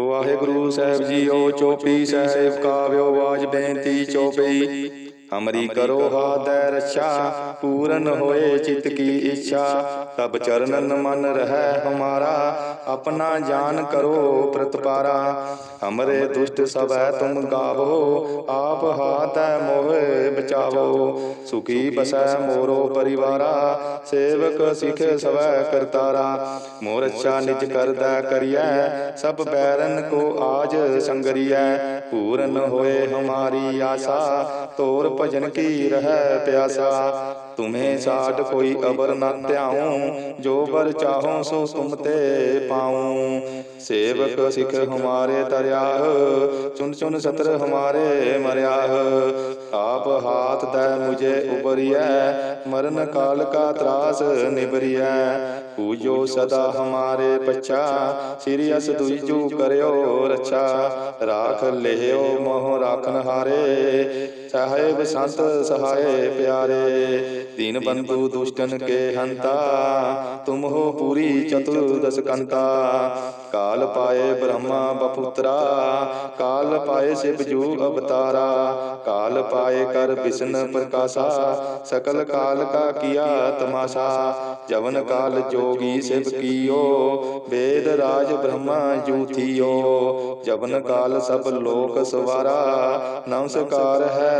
ਵਾਹਿਗੁਰੂ ਸਾਹਿਬ JIO ਚੋਪੀ ਸਾਹਿਬ ਕਾਵਿਓ ਬਾਜ ਬੇਨਤੀ ਚੋਪਈ ਹਮਰੀ ਕਰੋ ਹਾਦੈ ਰੱਛਾ ਪੂਰਨ ਹੋਏ ਚਿਤ ਕੀ ਇੱਛਾ। ਤਬ ਚਰਨਨ ਮਨ ਰਹਿ ਹਮਾਰਾ ਆਪਣਾ ਜਾਨ ਕਰੋ ਪ੍ਰਤਪਾਰਾ। ਹਮਰੇ ਦੁਸ਼ਟ ਸਭੈ ਤੁਮ ਗਾਵੋ ਆਪ ਹਾਥੈ ਮੋਹਿ ਬਚਾਵੋ। ਸੁਖੀ ਬਸੈ ਮੋਰੋ ਪਰਿਵਾਰਾ ਸੇਵਕ ਸਿਖ ਸਵੈ ਕਰਤਾਰਾ। ਮੋਰ ਅੱਛਾ ਨਿਜ ਕਰਦਾ ਕਰੀਐ ਸਭ ਬੈਰਨ ਕੋ ਆਜ ਸੰਗਰੀਐ। ਪੂਰਨ ਹੋਏ ਹਮਾਰੀ ਆਸਾ। ਤੋਰ ਭਜਨ ਕੀ ਰਹਿ ਪਿਆਸਾ? ਤੁਮੇ ਸਾਡ ਕੋਈ ਅਬਰ ਨਾ ਧਿਆਉ, ਜੋ ਬਰ ਚਾਹੋ ਸੋ ਤੁਮ ਤੇ ਪਾਉ। ਸੇਵਕ ਸਿਖ ਹਮਾਰੇ ਤਰਿਆਹ ਚੁਨ ਚੁਨ ਸਤਰ ਹਮਾਰੇ ਮਰਿਆਹ। ਆਪ ਹਾਥ ਦੈ ਮੁਝੇ ਉਬਰੀਐ, ਮਰਨ ਕਾਲ ਕਾ ਤਰਾਸ ਨਿਬਰੀਐ। ਪੂਜੋ ਸਦਾ ਹਮਾਰੇ ਪਛਾ, ਸਿਰਿ ਅਸ ਦੁਈਜੂ ਕਰਿਓ ਰੱਛਾ। ਰਾਖ ਲਿਓ ਮੋਹ ਰਾਖਨ ਹਾਰੇ ਸਾਹਿਬ ਸੰਤ ਸਹਾਏ ਪਿਆਰੇ। ਦੀਨ ਬੰਧੂ ਦੁਸ਼ਟਨ ਕੇ ਹੰਤਾ, ਤੁਮ ਹੋ ਪੂਰੀ ਚਤੁਰਦਸ ਕੰਤਾ। ਕਾਲ ਪਾਏ ਬ੍ਰਹਮਾ ਬਪੁੱਤਰਾ, ਕਾਲ ਪਾਏ ਸਿਵ ਜੂ ਅਵਤਾਰਾ। ਕਾਲ ਪਾਏ ਕਰ ਬਿਸ਼ਨ ਪ੍ਰਕਾਸ਼ਾ, ਸਕਲ ਕਾਲ ਕਾ ਕੀਆ ਤਮਾਸ਼ਾ। ਜਵਨ ਕਾਲ ਜੋਗੀ ਸਿਵ ਕੀਓ, ਵੇਦ ਰਾਜ ਬ੍ਰਹਮਾ ਜੂਥੀਓ ਜਵਨ ਕਾਲ ਸਭ ਲੋਕ ਸਵਾਰਾ, ਨਮਸਕਾਰ ਹੈ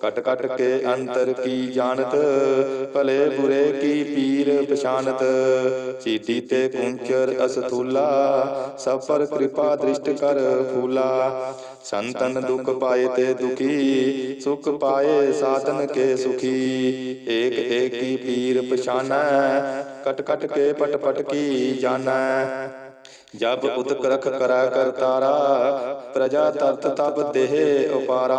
ਕਟ ਕਟ ਕੇ ਅੰਤਰ ਕੀ ਜਾਣਤ ਭਲੇ ਬੁਰੇ ਕੀ ਪੀਰ ਪਛਾਨਤ ਚੀਤੀ ਤੇ ਕੁੰਚਰ ਅਸਥੂਲਾ ਸਭ ਪਰ ਕਿਰਪਾ ਦ੍ਰਿਸ਼ਟ ਕਰ ਫੂਲਾ ਸੰਤਨ ਦੁਖ ਪਾਏ ਤੇ ਦੁਖੀ ਸੁਖ ਪਾਏ ਸਾਧਨ ਕੇ ਸੁਖੀ ਏਕ ਏਕੀ ਪੀਰ ਪਛਾਨੈ ਕਟ ਕਟ ਕੇ ਪਟ ਪਟ ਕੀ ਜਾਣੈ ਜਬ ਉਦਕ ਰਖ ਕਰੈ ਕਰਤਾਰਾ ਪ੍ਰਜਾ ਤਰਤ ਤਬ ਦੇਹ ਉਪਾਰਾ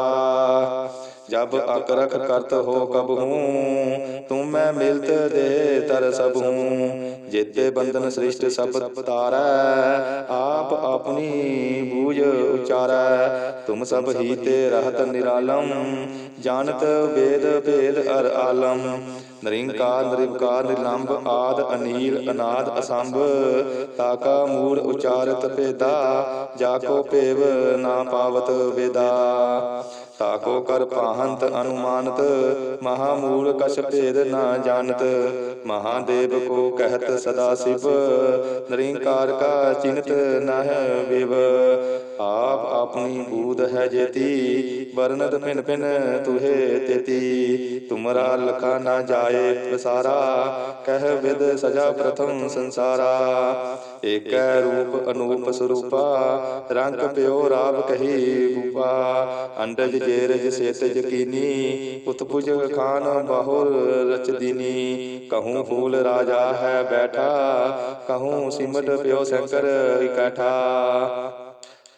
ਜਬ ਅਕਰਖ ਕਰਤ ਹੋ ਕਬ ਹੂੰ ਤੁਮ ਮੈਂ ਮਿਲਤ ਦੇ ਤਰ ਸਭ ਹੂੰ। ਜੇਤੇ ਬੰਧਨ ਸ੍ਰਿਸ਼ਟ ਸਭ ਤਾਰੈ, ਆਪ ਆਪਣੀ ਬੂਝ ਉਚਾਰੈ। ਤੁਮ ਸਭ ਹੀ ਤੇ ਰਹਤ ਨਿਰਾਲਮ, ਜਾਣਤ ਵੇਦ ਭੇਦ ਅਰ ਆਲਮ। ਨਰਿੰਕਾਰ ਨਿਰੰਕਾਰ ਨਿਰਲੰਭ ਆਦ ਅਨੀਲ, ਅਨਾਦ ਅਸੰਭ। ਤਾਕਾ ਮੂੜ ਉਚਾਰਤ ਭੇਦਾ ਜਾਕੋ ਭੇਵ ਨਾ ਪਾਵਤ ਵੇਦਾ। ਤਾਕੋ ਕਰ ਪਾਹੰਤ ਅਨੁਮਾਨਤ ਮਹਾ ਮੂਲ ਕਛ ਭੇਦ ਨਾ ਜਾਣਤ। ਮਹਾਦੇਵ ਕੋ ਕਹਿਤ ਸਦਾ ਸਿਵ, ਨਿਰੰਕਾਰ ਕਾ ਚਿੰਤ ਨਹ ਵਿਵ। ਆਪ ਆਪਣੀ ਬੂਧ ਹੈ ਜੇਤੀ ਵਰਨਤ ਪਿਨ ਪਿਨ ਤੁਹੇ ਤੇਤੀ। ਤੁਮਰਾ ਲਖਾ ਨਾ ਜਾਏ ਵਿਸਾਰਾ, ਕਹਿ ਵਿਦ ਸਜਾ ਪ੍ਰਥਮ ਸੰਸਾਰਾ। ਏਕੈ ਰੂਪ ਅਨੂਪ ਸਰੂਪਾ, ਰੰਗ ਪਿਓ ਰਾਵ ਕਹੀ ਬੂਪਾ ਅੰਡਜ ਜੇਰਜ ਸੇਤ ਜਕੀਨੀ ਉਤਪੁਜ ਖਾਨ ਬਾਹੁਰ ਰਚ ਦੀਨੀ ਕਹੂੰ ਫੂਲ ਰਾਜਾ ਹੈ ਬੈਠਾ, ਕਹੂੰ ਸਿਮਟ ਪਿਓ ਸ਼ੰਕਰ ਇਕੱਠਾ।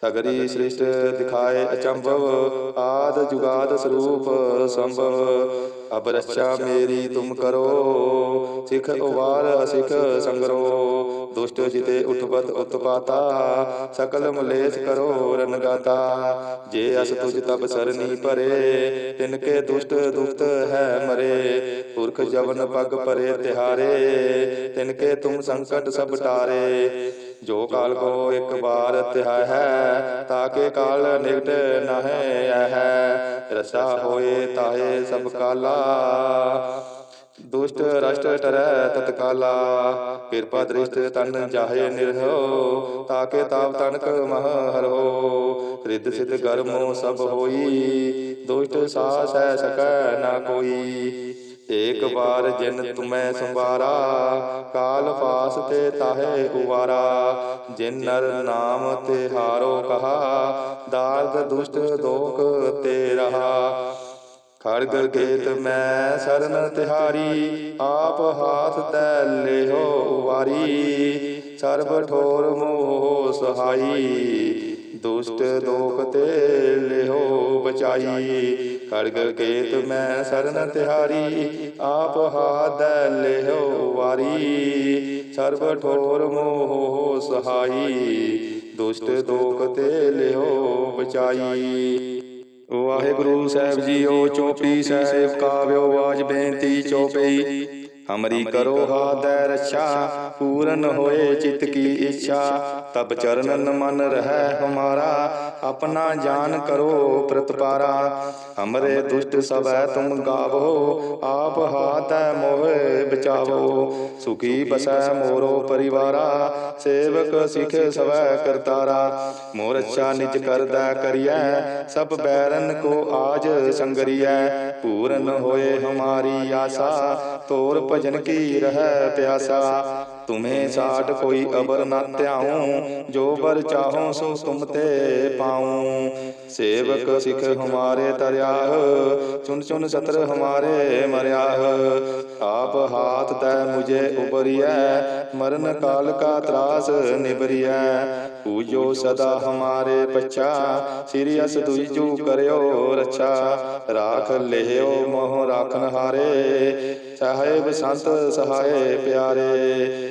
ਸਗਰੀ ਸ੍ਰਿਸ਼ਟ ਦਿਖਾਏ ਅਚੰਭਵ, ਆਦ ਜੁਗਾਦ ਸਰੂਪ ਸੰਭਵ। ਅਬ ਰੱਛਾ ਮੇਰੀ ਤੁਮ ਕਰੋ, ਸਿਖ ਉਵਾਰ ਅਸਿਖ ਸੰਗਰੋ। ਦੁਸ਼ਟ ਜਿਤੇ ਉਠਵਤ ਉਤਪਾਤਾ ਸਕਲ ਮਲੇਸ਼ ਕਰੋ ਰਨਗਾਤਾ ਜੇ ਅਸ ਤੁਜ ਤਬ ਸਰਨੀ ਭਰੇ, ਤਿਨ ਕੇ ਦੁਸ਼ਟ ਦੁਖਤ ਹੈ ਮਰੇ। ਪੁਰਖ ਜਵਨ ਪਗ ਪਰੇ ਤਿਹਾਰੇ, ਤਿਨ ਕੇ ਤੁਮ ਸੰਕਟ ਸਭ ਟਾਰੇ। ਜੋ ਕਾਲ ਕੋ ਇੱਕ ਵਾਰ ਧਿਆਇ ਹੈ ਤਾਕੇ ਕਾਲ ਨਿਕਟ ਨਹਿ ਹੈ ਰਸਾ ਹੋਏ ਤਾਹੇ ਸਭ ਕਾਲਾ। ਦੁਸ਼ਟ ਰਸ਼ਟ ਟਰੈ ਤਤਕਾਲਾ, ਕਿਰਪਾ ਦ੍ਰਿਸ਼ਟ ਤਨ ਜਾਹੇ ਨਿਰਹੋ, ਤਾਕੇ ਤਾਪ ਤਨਕ ਮਹ ਹਰੋ। ਰਿੱਧ ਸਿਧ ਗਰਮੋ ਸਭ ਹੋਈ, ਦੁਸ਼ਟ ਸਾਸ ਹੈ ਸਕੈ ਨਾ ਕੋਈ। ਏਕ ਵਾਰ ਜਿਨ ਤੁਮੈ ਸੰਵਾਰਾ, ਕਾਲ ਪਾਸ ਤੇ ਤਾਹੇ ਉਵਾਰਾ। ਜਿਨ ਨਰ ਨਾਮ ਤੇ ਹਾਰੋ ਕਹਾ, ਦਾਰਦ ਦੁਸ਼ਟ ਦੋਖ ਤੇ ਰਹਾ। ਖੜਗ ਗੇਤ ਮੈਂ ਸਰਨ ਤਿਹਾਰੀ, ਆਪ ਹਾਥ ਤੈ ਲਿਓ ਵਾਰੀ। ਸਰਬ ਠੋਰ ਮੋਹ ਸਹਾਈ, ਦੁਸ਼ਟ ਦੋਖ ਤੇ ਲਿਓ ਬਚਾਈ। ਖੜਗ ਕੇਤ ਮੈਂ ਸਰਨ ਤਿਹਾਰੀ, ਆਪ ਹਾਥ ਲਿਓ ਵਾਰੀ। ਸਰਬ ਠੋਰ ਮੋਹ ਸਹਾਈ, ਦੁਸ਼ਟ ਦੋਖ ਤੇ ਲਿਓ ਬਚਾਈ। ਵਾਹਿਗੁਰੂ ਸਾਹਿਬ ਜੀਓ ਚੋਪੀ ਸਾਹਿਬ ਕਾਵਿਓ ਆਵਾਜ਼ ਬੇਨਤੀ ਚੋਪਈ। ਹਮਰੀ ਕਰੋ ਹਾਦੈ ਰੱਛਾ, ਪੂਰਨ ਹੋਏ ਚਿਤ ਕੀ ਇੱਛਾ। ਤਬ ਚਰਨਨ ਮਨ ਰਹਿ ਹਮਾਰਾ, ਆਪਣਾ ਜਾਨ ਕਰੋ ਪ੍ਰਤਪਾਰਾ। ਹਮਰੇ ਦੁਸ਼ਟ ਸਭੈ ਤੁਮ ਗਾਵੋ, ਆਪ ਹਾਥੈ ਮੋਹਿ ਬਚਾਵੋ। ਸੁਖੀ ਬਸੈ ਮੋਰੋ ਪਰਿਵਾਰਾ, ਸੇਵਕ ਸਿਖ ਸਵੈ ਕਰਤਾਰਾ। ਮੋਰ ਅੱਛਾ ਨਿਜ ਕਰਦਾ ਕਰੀਐ, ਸਭ ਬੈਰਨ ਕੋ ਆਜ ਸੰਗਰੀਐ। ਪੂਰਨ ਹੋਏ ਹਮਾਰੀ ਆਸਾ, ਤੋਰ ਭਜਨ ਕੀ ਰਹਿ ਪਿਆਸਾ? ਤੁਮੇ ਸਾਡ ਕੋਈ ਅਬਰ ਨਾ ਧਿਆਉ ਜੋ ਬਰ ਚਾਹੋ ਸੋ ਤੁਮ ਤੇ ਪਾਉ। ਸੇਵਕ ਸਿਖ ਹਮਾਰੇ ਤਰਿਆਹ ਚੁਨ ਚੁਨ ਸਤਰ ਹਮਾਰੇ ਮਰਿਆਹ ਆਪ ਹਾਥ ਤੈ ਮੁਝੇ ਉਬਰੀਐ ਮਰਨ ਕਾਲ ਕਾ ਤਰਾਸ ਨਿਬਰੀਐ ਪੂਜੋ ਸਦਾ ਹਮਾਰੇ ਪਛਾ। ਸ੍ਰੀ ਅਸ ਦੁਈਜੂ ਕਰਿਓ ਰਛਾ। ਰਾਖ ਲਿਓ ਮੋਹ ਰਾਖਨ ਹਾਰੇ। ਸਾਹਿਬ ਸੰਤ ਸਹਾਏ ਪਿਆਰੇ।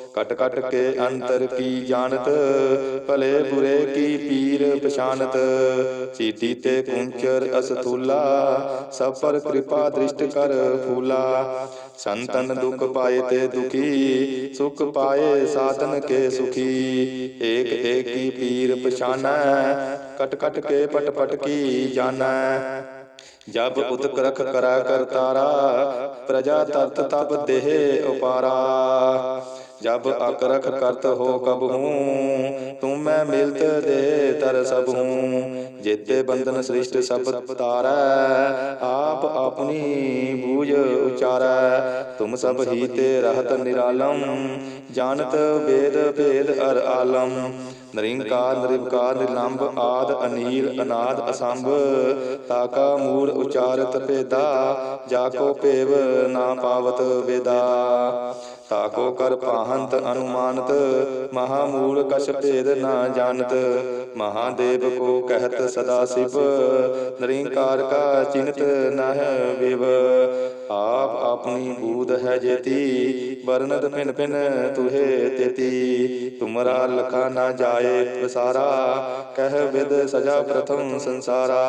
ਕਟ ਕਟ ਕੇ ਅੰਤਰ ਕੀ ਜਾਣਤ ਭਲੇ ਬੁਰੇ ਕੀ ਪੀਰ ਪਛਾਨਤ ਸੀਤੀ ਤੇ ਕੁੰਚਰ ਅਸਥੂਲਾ ਸਭ ਪਰ ਕਿਰਪਾ ਦ੍ਰਿਸ਼ਟ ਕਰ ਫੂਲਾ ਸੰਤਨ ਦੁਖ ਪਾਏ ਤੇ ਦੁਖੀ ਸੁਖ ਪਾਏ ਸਾਧਨ ਕੇ ਸੁਖੀ ਏਕ ਏਕੀ ਪੀਰ ਪਛਾਨੈ ਕਟ ਕਟ ਕੇ ਪਟ ਪਟ ਕੀ ਜਾਣੈ ਜਬ ਉਦਕ ਰਖ ਕਰਾ ਕਰਤਾਰਾ ਪ੍ਰਜਾ ਤਰਤ ਤਬ ਦੇਹ ਉਪਾਰਾ ਜਬ ਅਕਰਖ ਕਰਤ ਹੋ ਕਬ ਹੂੰ ਤੁਮ ਮੈਂ ਮਿਲਤ ਦੇ ਤਰ ਸਭ ਹੂੰ। ਜੇਤੇ ਬੰਧਨ ਸ੍ਰਿਸ਼ਟ ਸਭ ਤਾਰੈ, ਆਪ ਆਪਣੀ ਬੂਝ ਉਚਾਰੈ। ਤੁਮ ਸਭ ਹੀ ਤੇ ਰਹਤ ਨਿਰਾਲਮ, ਜਾਣਤ ਵੇਦ ਭੇਦ ਅਰ ਆਲਮ। ਨਰਿੰਕਾਰ ਨਿਰਵਕਾਰ ਨਿਰਲੰਭ ਆਦ ਅਨੀਲ ਅਨਾਦ ਅਸੰਭ ਤਾਕਾ ਮੂੜ ਉਚਾਰਤ ਭੇਦਾ, ਜਾ ਕੋ ਭੇਵ ਨਾ ਪਾਵਤ ਵੇਦਾ। ਤਾਕੋ ਕਰ ਪਾਹੰਤ ਅਨੁਮਾਨਤ ਮਹਾ ਮੂਲ ਕਛ ਭੇਦ ਨਾ ਜਾਣਤ। ਮਹਾਦੇਵ ਕੋ ਕਹਿਤ ਸਦਾ ਸਿਵ, ਨਿਰੰਕਾਰ ਕਾ ਚਿੰਤ ਨਹ ਵਿਵ। ਆਪ ਆਪਣੀ ਬੂਧ ਹੈ ਜੇਤੀ ਵਰਨਤ ਪਿਨ ਪਿਨ ਤੁਹੇ ਤੇਤੀ। ਤੁਮਰਾ ਲਖਾ ਨਾ ਜਾਏ ਪਸਾਰਾ ਕਹਿ ਵਿਦ ਸਜਾ ਪ੍ਰਥਮ ਸੰਸਾਰਾ।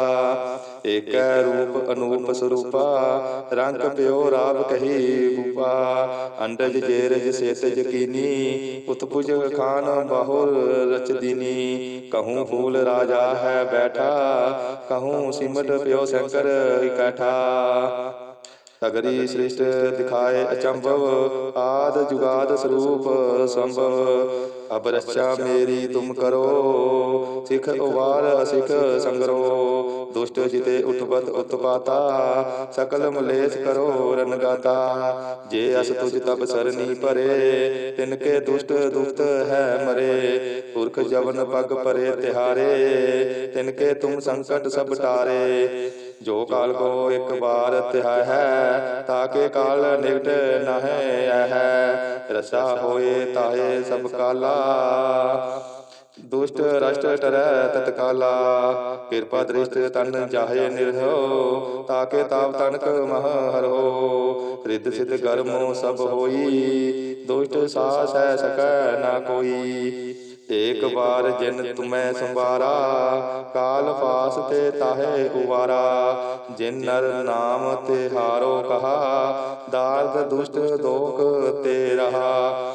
ਏਕੈ ਰੂਪ ਅਨੂਪ ਸਰੂਪਾ, ਰੰਗ ਪਿਓ ਰਾਵ ਕਹੀ ਬੂਪਾ ਅੰਡਜ ਜੇਰਜ ਸੇਤ ਜਕੀਨੀ ਉਤਪੁਜ ਖਾਨ ਬਾਹੁਰ ਰਚ ਕਹੂੰ ਫੂਲ ਰਾਜਾ ਹੈ ਬੈਠਾ, ਕਹੂੰ ਸਿਮਟ ਪਿਓ ਸ਼ੰਕਰ ਇਕੱਠਾ। ਸਗਰੀ ਸ੍ਰਿਸ਼ਟ ਦਿਖਾਏ ਅਚੰਭਵ, ਆਦ ਜੁਗਾਦ ਸਰੂਪ ਸੰਭਵ। ਅਬ ਰਚਾ ਮੇਰੀ ਤੁਮ ਕਰੋ, ਸਿਖ ਉਵਾਰ ਅਸਿਖ ਸੰਗਰੋ। ਦੁਸ਼ਟ ਜਿਤੇ ਉਠਪਤ ਉਤਪਾਤਾ ਸਕਲ ਮਲੇਸ਼ ਕਰੋ ਰਨਗਾਤਾ ਜੇ ਅਸ ਤੁਜ ਤਬ ਸਰਨੀ ਭਰੇ, ਤਿਨ ਕੇ ਦੁਸ਼ਟ ਦੁਖਤ ਹੈ ਮਰੇ। ਪੁਰਖ ਜਵਨ ਪਗ ਪਰੇ ਤਿਹਾਰੇ, ਤਿਨ ਕੇ ਤੁਮ ਸੰਕਟ ਸਭ ਟਾਰੇ। ਜੋ ਕਾਲ ਕੋ ਇੱਕ ਬਾਰ ਧਿਆਇ ਹੈ ਤਾਕੇ ਕਾਲ ਨਿਕਟ ਨਹਿ ਹੈ ਰਸਾ ਹੋਏ ਤਾਏ ਸਭ ਕਾਲਾ। ਦੁਸ਼ਟ ਰਸ਼ਟ ਟਰੈ ਤਤਕਾਲਾ ਕਿਰਪਾ ਦ੍ਰਿਸ਼ਟ ਤਨ ਜਾਹੇ ਨਿਰਹੋ, ਤਾਕੇ ਤਾਪ ਤਨਕ ਮਹ ਹਰੋ। ਰਿੱਧ ਸਿਧ ਗਰਮੋ ਸਭ ਹੋਈ, ਦੁਸ਼ਟ ਸਾਸ ਹੈ ਸਕੈ ਨਾ ਕੋਈ। ਏਕ ਵਾਰ ਜਿਨ ਤੁਮੈ ਸੰਵਾਰਾ, ਕਾਲ ਫਾਸ ਤੇ ਤਾਹੇ ਉਵਾਰਾ। ਜਿਨ ਨਰ ਨਾਮ ਤੇ ਹਾਰੋ ਕਹਾ, ਦਾਰਦ ਦੁਸ਼ਟ ਦੋਖ ਤੇ ਰਹਾ।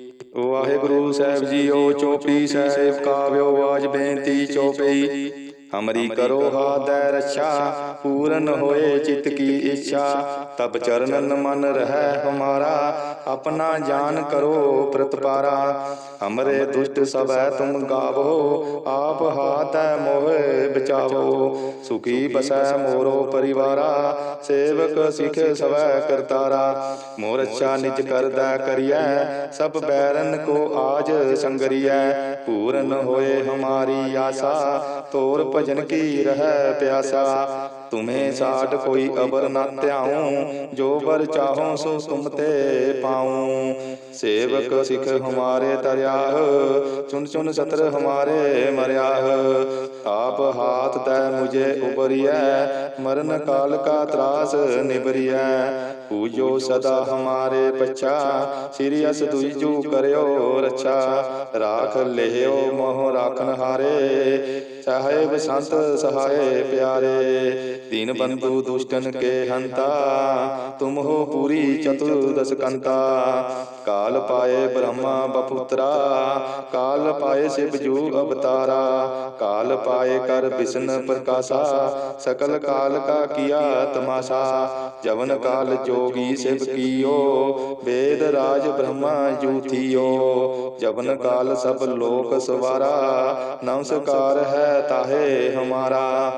ਵਾਹਿਗੁਰੂ ਸਾਹਿਬ ਜੀਓ, ਚੋਪੀ ਸਾਹਿਬ ਕਾਵਿਓ ਵਾਜ ਬੇਨਤੀ ਚੋਪਈ ਹਮਰੀ ਕਰੋ ਹਾਦੈ ਰੱਛਾ, ਪੂਰਨ ਹੋਏ ਚਿਤ ਕੀ ਇੱਛਾ। ਤਬ ਚਰਨਨ ਮਨ ਰਹਿ ਹਮਾਰਾ, ਆਪਣਾ ਜਾਨ ਕਰੋ ਪ੍ਰਤਪਾਰਾ। ਹਮਰੇ ਦੁਸ਼ਟ ਸਭੈ ਤੁਮ ਗਾਵੋ, ਆਪ ਹਾਤੈ ਮੋਹਿ ਬਚਾਵੋ। ਸੁਖੀ ਬਸੈ ਮੋਰੋ ਪਰਿਵਾਰਾ, ਸੇਵਕ ਸਿਖ ਸਵੈ ਕਰਤਾਰਾ। ਮੋਰ ਅੱਛਾ ਨਿਜ ਕਰਦਾ ਕਰੀਐ, ਸਭ ਬੈਰਨ ਕੋ ਆਜ ਸੰਗਰੀਐ। ਪੂਰਨ ਹੋਏ ਹਮਾਰੀ ਆਸਾ, ਤੋਰ ਭਜਨ ਕੀ ਰਹਿ ਪਿਆਸਾ। ਤੁਮੇ ਸਾਡ ਕੋਈ ਅਬਰ ਨਾ ਧਿਆਉ ਜੋ ਬਰ ਚਾਹੋ ਸੋ ਤੁਮ ਤੇ ਪਾਉ। ਸੇਵਕ ਸਿਖ ਹਮਾਰੇ ਤਰਿਆਹ ਚੁਨ ਚੁਨ ਸਤਰ ਹਮਾਰੇ ਮਰਿਆਹ ਆਪ ਹਾਥ ਤੈ ਮੁਝੇ ਉਬਰੀਐ ਮਰਨ ਕਾਲ ਕਾ ਤਰਾਸ ਨਿਬਰੀਐ ਪੂਜੋ ਸਦਾ ਹਮਾਰੇ ਪਛਾ, ਸ੍ਰੀ ਅਸ ਦੁਈਜੂ ਕਰਿਓ ਰੱਛਾ। ਰਾਖ ਲਿਓ ਮੋਹ ਰਾਖਨ ਹਾਰੇ ਸਾਹਿਬ ਸੰਤ ਸਹਾਏ ਪਿਆਰੇ। ਦੀਨ ਬੰਧੂ ਦੁਸ਼ਟਨ ਕੇ ਹੰਤਾ, ਤੁਮ ਹੋ ਪੂਰੀ ਚਤੁਰਦਸ ਕੰਤਾ। ਕਾਲ ਪਾਏ ਬ੍ਰਹਮਾ ਬਪੁੱਤਰਾ, ਕਾਲ ਪਾਏ ਸਿਵ ਜੂ ਅਵਤਾਰਾ। ਕਾਲ ਪਾਏ ਕਰ ਵਿਸ਼ਨ ਪ੍ਰਕਾਸ਼ਾ, ਸਕਲ ਕਾਲ ਕਾ ਕੀਆ ਤਮਾਸ਼ਾ। ਜਵਨ ਕਾਲ ਜੋ ਜੋਗੀ ਸਿਵ ਕੀਓ ਵੇਦ ਰਾਜ ਬ੍ਰਹਮਾ ਜੂਥੀਓ ਜਵਨ ਕਾਲ ਸਭ ਲੋਕ ਸਵਾਰਾ, ਨਮਸਕਾਰ ਹੈ ਤਾਹੇ ਹਮਾਰਾ।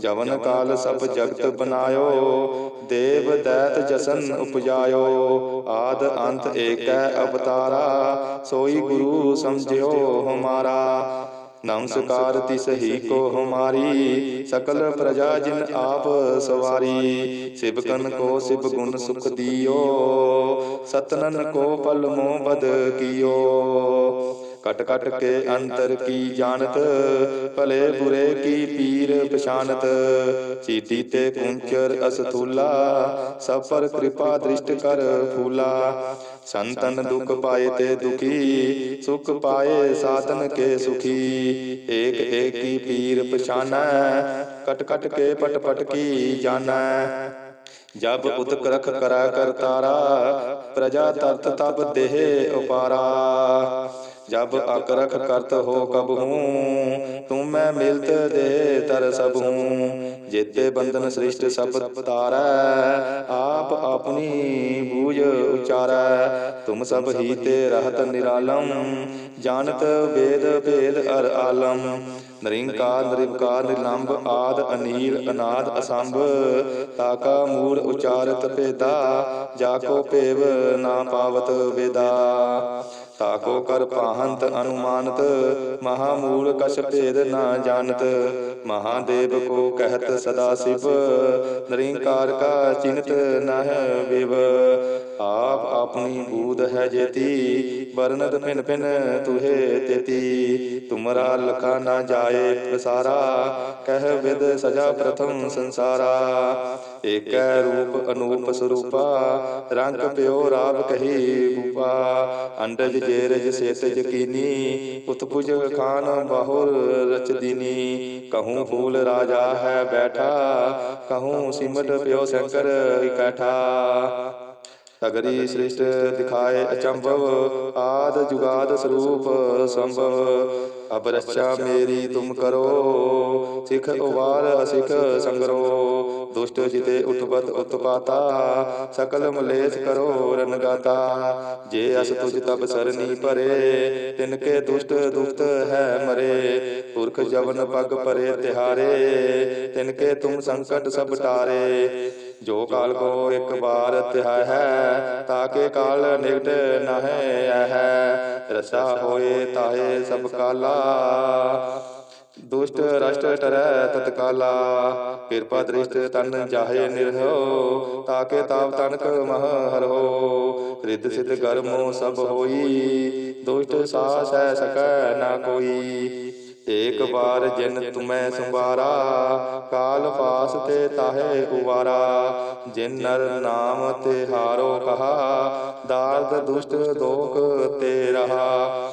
ਜਵਨ ਕਾਲ ਸਭ ਜਗਤ ਬਨਾਇਓ, ਦੇਵ ਦੈਤ ਜਸਨ ਉਪਜਾਇਓ। ਆਦ ਅੰਤ ਏਕੈ ਅਵਤਾਰਾ, ਸੋਈ ਗੁਰੂ ਸਮਝਿਓ ਹਮਾਰਾ। ਨਮਸਕਾਰ ਤਿਸ ਹੀ ਕੋ ਹਮਾਰੀ ਸਕਲ ਪ੍ਰਜਾ ਜਿਨ ਆਪ ਸਵਾਰੀ। ਸਿਵਕਨ ਕੋ ਸਿਵ ਗੁਣ ਸੁਖ ਦਿਓ। ਸਤਨਨ ਕੋ ਪਲ ਮੋ ਬਦ ਕੀਓ। ਕਟ ਕਟ ਕੇ ਅੰਤਰ ਕੀ ਜਾਣਤ ਭਲੇ ਬੁਰੇ ਕੀ ਪੀਰ ਪਛਾਨਤ ਚੀਤੀ ਤੇ ਕੁੰਚਰ ਅਸਥੂਲਾ ਸਭ ਪਰ ਕਿਰਪਾ ਦ੍ਰਿਸ਼ਟ ਕਰ ਫੂਲਾ ਸੰਤਨ ਦੁਖ ਪਾਏ ਤੇ ਦੁਖੀ ਸੁਖ ਪਾਏ ਸਾਧਨ ਕੇ ਸੁਖੀ ਏਕ ਏਕੀ ਪੀਰ ਪਛਾਨੈ ਕਟ ਕਟ ਕੇ ਪਟ ਪਟ ਕੀ ਜਾਣੈ ਜਬ ਉਤਕ ਰਖ ਕਰੈ ਕਰਤਾਰਾ ਪ੍ਰਜਾ ਤਰਤ ਤਬ ਦੇਹ ਉਪਾਰਾ ਜਬ ਅਕਰਖ ਕਰਤ ਹੋ ਕਬ ਹੂੰ ਤੁਮ ਮੈਂ ਮਿਲਤ ਦੇ ਤਰ ਸਭ ਹੂੰ। ਜੇਤੇ ਬੰਧਨ ਸ੍ਰਿਸ਼ਟ ਸਭ ਤਾਰੈ ਆਪ ਆਪਣੀ ਬੂਝ ਉਚਾਰੈ। ਤੁਮ ਸਭ ਹੀ ਤੇ ਰਹਤ ਨਿਰਾਲਮ, ਜਾਣਤ ਵੇਦ ਭੇਦ ਅਰ ਆਲਮ। ਨਰਿੰਕਾਰ ਨਿਰਵਕਾਰ ਨਿਰਲੰਭ ਆਦ ਅਨੀਲ, ਅਨਾਦ ਅਸੰਭ। ਤਾਕਾ ਮੂਲ ਉਚਾਰਤ ਭੇਦਾ ਜਾਕੋ ਭੇਵ ਨਾ ਪਾਵਤ ਵੇਦਾ। ਤਾਕੋ ਕਰ ਪਾਹੰਤ ਅਨੁਮਾਨਤ, ਮਹਾਮੂਲ ਕਛ ਭੇਦ ਨਾ ਜਾਣਤ, ਮਹਾਦੇਵ ਕੋ ਕਹਿਤ ਸਦਾ ਸਿਵ, ਨਿਰੰਕਾਰ ਕਾ ਚਿੰਤ ਨਹ ਵਿਵ। ਆਪ ਆਪਣੀ ਬੂਧ ਹੈ ਜੇਤੀ ਵਰਨਤ ਭਿਨ ਭਿਨ ਤੁਹੇ ਤੇਤੀ। ਤੁਮਰਾ ਲਖਾ ਨਾ ਜਾਏ ਪ੍ਰਸਾਰਾ ਕਹਿ ਵਿਦ ਸਜਾ ਪ੍ਰਥਮ ਸੰਸਾਰਾ। ਏਕੈ ਰੂਪ ਅਨੂਪ ਸਰੂਪਾ, ਰੰਗ ਪਿਓ ਰਾਬ ਕਹੀ ਬੂਪਾ ਅੰਡਜ ਜੇਰਜ ਸੇਤਜ ਕੀਨੀ ਉਤਪੁਜ ਖਾਨ ਬਾਹੁਰ ਰਚ ਦੀਨੀ ਕਹੂੰ ਫੂਲ ਰਾਜਾ ਹੈ ਬੈਠਾ, ਕਹੂੰ ਸਿਮਟ ਪਿਓ ਸ਼ੰਕਰ ਇਕੱਠਾ। ਅਗਰੀ ਸ੍ਰਿਸ਼ਟ ਦਿਖਾਏ ਅਚੰਭਵ, ਆਦ ਜੁਗਾਦ ਸਰੂਪ ਸੰਭਵ। ਅਬ ਰੱਛਾ ਮੇਰੀ ਤੁਮ ਕਰੋ, ਸਿਖ ਉਵਾਰ ਅਸਿਖ ਸੰਗਰੋ। ਦੁਸ਼ਟ ਜਿਤੇ ਉਤਪਤ ਉਤਪਾਤਾ ਸਕਲ ਮਲੇਸ਼ ਕਰੋ ਰਨਗਾਤਾ ਜੇ ਅਸ ਤੁਜ ਤਬ ਸਰਨੀ ਭਰੇ, ਤਿਨ ਕੇ ਦੁਸ਼ਟ ਦੁਖਤ ਹੈ ਮਰੇ। ਪੁਰਖ ਜਵਨ ਪਗ ਪਰੇ ਤਿਹਾਰੇ, ਤਿਨ ਕੇ ਤੁਮ ਸੰਕਟ ਸਭ ਟਾਰੇ। ਜੋ ਕਾਲ ਕੋ ਇੱਕ ਵਾਰ ਤਿਹਾਇ ਹੈ ਤਾਕੇ ਕਾਲ ਨਿਕਟ ਨਹਿ ਹੈ। ਰਸਾ ਹੋਏ ਤਾਹੇ ਸਭ ਕਾਲਾ। ਦੁਸ਼ਟ ਰਸ਼ਟ ਟਰੈ ਤਤਕਾਲਾ। ਕਿਰਪਾ ਦ੍ਰਿਸ਼ਟ ਤਨ ਜਾਹੇ ਨਿਰਹੋ, ਤਾਕੇ ਤਾਪ ਤਨਕ ਮਹ ਹਰੋ ਰਿੱਧ ਸਿਧ ਗਰਮੋ ਸਭ ਹੋਈ, ਦੁਸ਼ਟ ਸਾਸੈ ਸਕੈ ਨਾ ਕੋਈ। ਏਕ ਵਾਰ ਜਿਨ ਤੁਮੈ ਸੰਵਾਰਾ, ਕਾਲ ਪਾਸ ਤੇ ਤਾਹੇ ਉਵਾਰਾ। ਜਿਨ ਨਰ ਨਾਮ ਤੇ ਹਾਰੋ ਕਹਾ, ਦਾਰਦ ਦੁਸ਼ਟ ਦੋਖ ਤੇ ਰਹਾ।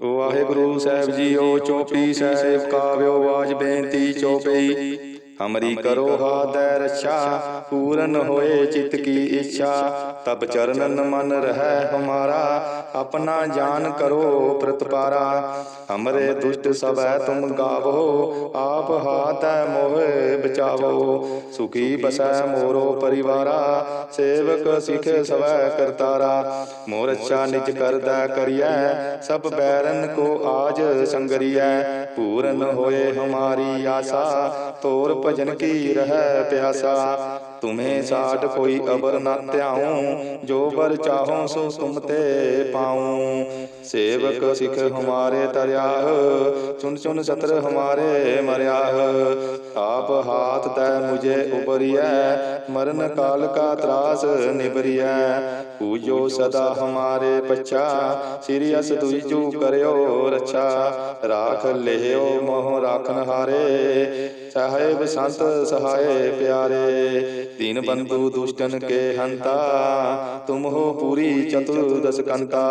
ਵਾਹਿਗੁਰੂ ਸਾਹਿਬ ਜੀਓ ਚੋਪੀ ਸਾਹਿਬ ਕਾਵਿਓ ਬਾਜ ਬੇਨਤੀ ਚੋਪਈ ਹਮਰੀ ਕਰੋ ਹਾਦੈ ਰੱਛਾ, ਪੂਰਨ ਹੋਏ ਚਿਤ ਕੀ ਇੱਛਾ। ਤਬ ਚਰਨਨ ਮਨ ਰਹਿ ਹਮਾਰਾ, ਆਪਣਾ ਜਾਨ ਕਰੋ ਪ੍ਰਤਪਾਰਾ। ਹਮਰੇ ਦੁਸ਼ਟ ਸਭੈ ਤੁਮ ਗਾਵੋ, ਆਪ ਹਾਥੈ ਮੋਹਿ ਬਚਾਵੋ। ਸੁਖੀ ਬਸੈ ਮੋਰੋ ਪਰਿਵਾਰਾ, ਸੇਵਕ ਸਿਖ ਸਵੈ ਕਰਤਾਰਾ। ਮੋਰ ਅੱਛਾ ਨਿਜ ਕਰਦਾ ਕਰੀਐ, ਸਭ ਬੈਰਨ ਕੋ ਆਜ ਸੰਗਰੀਐ। ਪੂਰਨ ਹੋਏ ਹਮਾਰੀ ਆਸਾ, ਤੋਰ ਭਜਨ ਕੀ ਰਹਿ ਪਿਆਸਾ। ਤੁਮੇ ਸਾਡ ਕੋਈ ਅਬਰ ਨਾ ਧਿਆਉ ਜੋ ਬਰ ਚਾਹੋ ਸੋ ਤੁਮ ਤੇ ਪਾਉ। ਸੇਵਕ ਸਿਖ ਹਮਾਰੇ ਤਰਿਆਹ ਚੁਨ ਚੁਨ ਸਤਰ ਹਮਾਰੇ ਮਰਿਆਹ ਆਪ ਹਾਥ ਤੈ ਮੁਝੇ ਉਬਰੀਐ ਮਰਨ ਕਾਲ ਕਾ ਤਰਾਸ ਨਿਬਰੀਐ ਪੂਜੋ ਸਦਾ ਹਮਾਰੇ ਪਛਾ ਸ੍ਰੀ ਅਸ ਦੁਈਜੂ ਕਰਿਓ ਰੱਛਾ। ਰਾਖ ਲਿਓ ਮੋਹ ਰਾਖਨ ਹਾਰੇ। ਸਾਹਿਬ ਸੰਤ ਸਹਾਏ ਪਿਆਰੇ। ਦੀਨ ਬੰਧੂ ਦੁਸ਼ਟਨ ਕੇ ਹੰਤਾ, ਤੁਮ ਹੋ ਪੂਰੀ ਚਤੁਰਦਸ ਕੰਤਾ।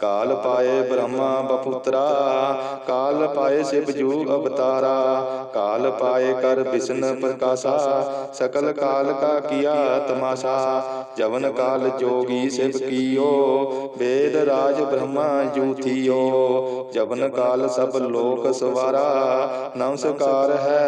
ਕਾਲ ਪਾਏ ਬ੍ਰਹਮਾ ਬਪੁੱਤਰਾ, ਕਾਲ ਪਾਏ ਸਿਵ ਜੂ ਅਵਤਾਰਾ। ਕਾਲ ਪਾਏ ਕਰ ਬਿਸ਼ਨ ਪ੍ਰਕਾਸ਼ਾ, ਸਕਲ ਕਾਲ ਕਾ ਕੀਆ ਤਮਾਸ਼ਾ। ਜਵਨ ਕਾਲ ਜੋਗੀ ਸਿਵ ਕੀਓ, ਵੇਦ ਰਾਜ ਬ੍ਰਹਮਾ ਜੂਥੀਓ ਜਵਨ ਕਾਲ ਸਭ ਲੋਕ ਸਵਾਰਾ, ਨਮਸਕਾਰ ਹੈ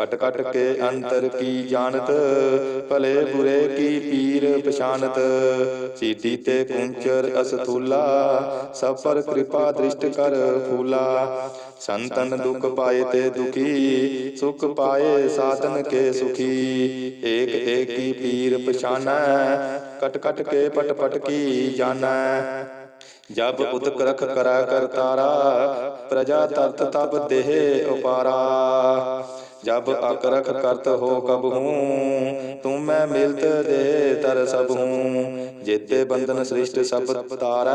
ਕਟ ਕਟ ਕੇ ਅੰਤਰ ਕੀ ਜਾਣਤ ਭਲੇ ਬੁਰੇ ਕੀ ਪੀਰ ਪਛਾਨਤ ਸੀਤੀ ਤੇ ਕੁੰਚਰ ਅਸਥੂਲਾ ਸਭ ਪਰ ਕਿਰਪਾ ਦ੍ਰਿਸ਼ਟ ਕਰ ਫੂਲਾ ਸੰਤਨ ਦੁਖ ਪਾਏ ਤੇ ਦੁਖੀ ਸੁਖ ਪਾਏ ਸਾਧਨ ਕੇ ਸੁਖੀ ਏਕ ਏਕੀ ਪੀਰ ਪਛਾਨੈ ਕਟ ਕਟ ਕੇ ਪਟ ਪਟ ਕੀ ਜਾਣੈ ਜਬ ਉਦਕ ਰਖ ਕਰੈ ਕਰਤਾਰਾ ਪ੍ਰਜਾ ਤਰਤ ਤਬ ਦੇਹ ਉਪਾਰਾ ਜਬ ਅਕਰਖ ਕਰਤ ਹੋ ਕਬ ਹੂੰ ਤੁਮ ਮੈਂ ਮਿਲਤ ਦੇ ਤਰ ਸਭ ਹੂੰ। ਜੇਤੇ ਬੰਧਨ ਸ੍ਰਿਸ਼ਟ ਸਭ ਤਾਰੈ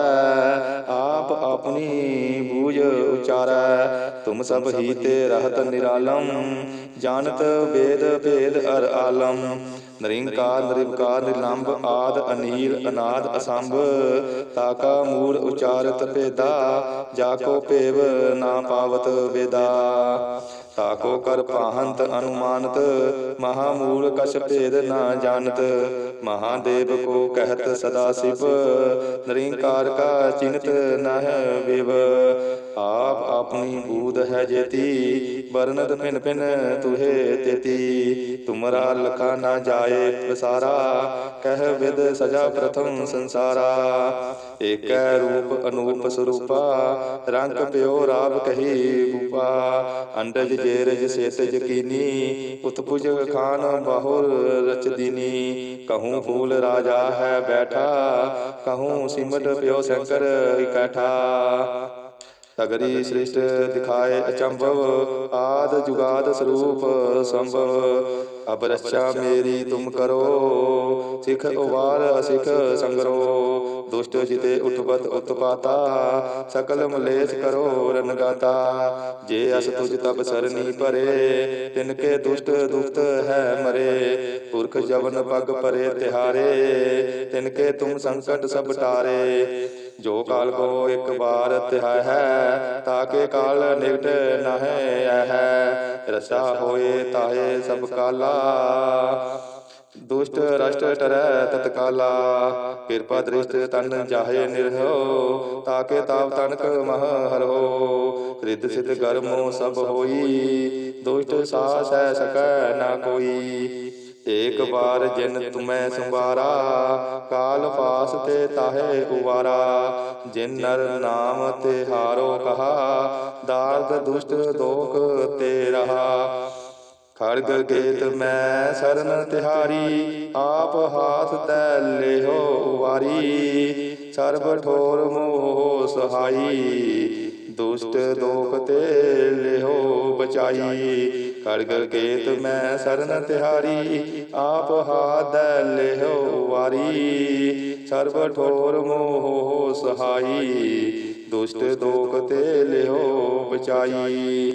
ਆਪ ਆਪਣੀ ਬੂਝ ਉਚਾਰੈ। ਤੁਮ ਸਭ ਹੀ ਤੇ ਰਹਤ ਨਿਰਾਲਮ, ਜਾਣਤ ਵੇਦ ਭੇਦ ਅਰ ਆਲਮ। ਨਰਿੰਕਾਰ, ਨਿਰਵਕਾਰ ਨਿਰਲੰਭ ਆਦ ਅਨੀਲ, ਅਨਾਦ ਅਸੰਭ ਤਾਕਾ ਮੂਲ ਉਚਾਰਤ ਭੇਦਾ ਜਾਕੋ ਭੇਵ ਨਾ ਪਾਵਤ ਵੇਦਾ। ਤਾਕੋ ਕਰ ਪਾਹੰਤ ਅਨੁਮਾਨਤ, ਮਹਾਮੂਲ ਕਛ ਭੇਦ ਨਾ ਜਾਣਤ। ਮਹਾਦੇਵ ਕੋ ਕਹਿਤ ਸਦਾ ਸਿਵ, ਨਿਰੰਕਾਰ ਕਾ ਚਿੰਤ ਨਹ ਵਿਵ। ਆਪ ਆਪਣੀ ਬੂਧ ਹੈ ਜੇਤੀ ਵਰਨਤ ਭਿਨ ਭਿਨ ਤੁਹੇ ਤੇਤੀ। ਤੁਮਰਾ ਲਖਾ ਨਾ ਜਾਏ ਵਿਸਾਰਾ, ਕਹਿ ਵਿਦ ਸਜਾ ਪ੍ਰਥਮ ਸੰਸਾਰਾ। ਏਕੈ ਰੂਪ ਅਨੂਪ ਸਰੂਪਾ, ਰੰਗ ਪਿਓ ਰਾਵ ਕਹੀ ਬੂਪਾ ਅੰਡਜ ਜੇਰਜ ਸੇਤ ਜਕੀਨੀ ਉਤਪੁਜ ਖਾਨ ਬਾਹੁਰ ਰਚ ਕਹੂੰ ਫੂਲ ਰਾਜਾ ਹੈ ਬੈਠਾ, ਕਹੂੰ ਸਿਮਟ ਪਿਓ ਸ਼ੰਕਰ ਇਕੱਠਾ। ਸਗਰੀ ਸ੍ਰਿਸ਼ਟ ਦਿਖਾਏ ਅਚੰਭਵ, ਆਦ ਜੁਗਾਦ ਸਰੂਪ ਸੰਭਵ। ਅਬ ਰੱਛਾ ਮੇਰੀ ਤੁਮ ਕਰੋ, ਸਿਖ ਉਵਾਰ ਅਸਿਖ ਸੰਗਰੋ। ਦੁਸ਼ਟ ਜਿਤੇ ਉਤਪਤ ਉਤਪਾਤਾ ਸਕਲ ਮਲੇਸ਼ ਕਰੋ ਰਨਗਾਤਾ ਜੇ ਅਸ ਤੁਜ ਤਬ ਸਰਨੀ ਭਰੇ, ਤਿਨ ਕੇ ਦੁਸ਼ਟ ਦੁਖਤ ਹੈ ਮਰੇ। ਪੁਰਖ ਜਵਨ ਪਗ ਪਰੇ ਤਿਹਾਰੇ, ਤਿਨ ਕੇ ਤੁਮ ਸੰਕਟ ਸਭ ਟਾਰੇ। ਜੋ ਕਾਲ ਕੋ ਇੱਕ ਵਾਰ ਧਿਆਇ ਹੈ ਤਾਕੇ ਕਾਲ ਨਿਕਟ ਨਹਿ ਹੈ। ਰਸਾ ਹੋਏ ਤਾਹੇ ਸਭ ਕਾਲਾ। ਦੁਸ਼ਟ ਰਸ਼ਟ ਟਰੈ ਤਤਕਾਲਾ। ਕਿਰਪਾ ਦ੍ਰਿਸ਼ਟ ਤਨ ਜਾਹੇ ਨਿਰਹੋ ਤਾਕੇ ਤਾਪ ਤਨਕ ਮਹ ਹਰੋ ਰਿੱਧ ਸਿਧ ਕਰਮੋ ਸਭ ਹੋਈ, ਦੁਸ਼ਟ ਸਾਸ ਹੈ ਸਕੈ ਨਾ ਕੋਈ। ਏਕ ਵਾਰ ਜਿਨ ਤੁਮੈ ਸੰਵਾਰਾ, ਕਾਲ ਪਾਸ ਤੇ ਤਾਹੇ ਉਵਾਰਾ। ਜਿਨ ਨਰ ਨਾਮ ਤੇ ਹਾਰੋ ਕਹਾ, ਦਾਰਦ ਦੁਸ਼ਟ ਦੋਖ ਤੇ ਰਹਾ। ਖੜਗ ਗੇਤ ਮੈਂ ਸਰਨ ਤਿਹਾਰੀ, ਆਪ ਹਾਥ ਤੈ ਲਿਓ ਵਾਰੀ। ਸਰਬ ਠੋਰ ਮੋਹ ਸਹਾਈ, ਦੁਸ਼ਟ ਦੋਖ ਤੇ ਲਿਓ ਬਚਾਈ। ਖੜਗ ਗੇਤ ਮੈਂ ਸਰਨ ਤਿਹਾਰੀ, ਆਪ ਹਾਥ ਤੈ ਲਿਓ ਵਾਰੀ। ਸਰਬ ਠੋਰ ਮੋਹ ਸਹਾਈ, ਦੁਸ਼ਟ ਦੋਖ ਤੇ ਲਿਓ ਬਚਾਈ।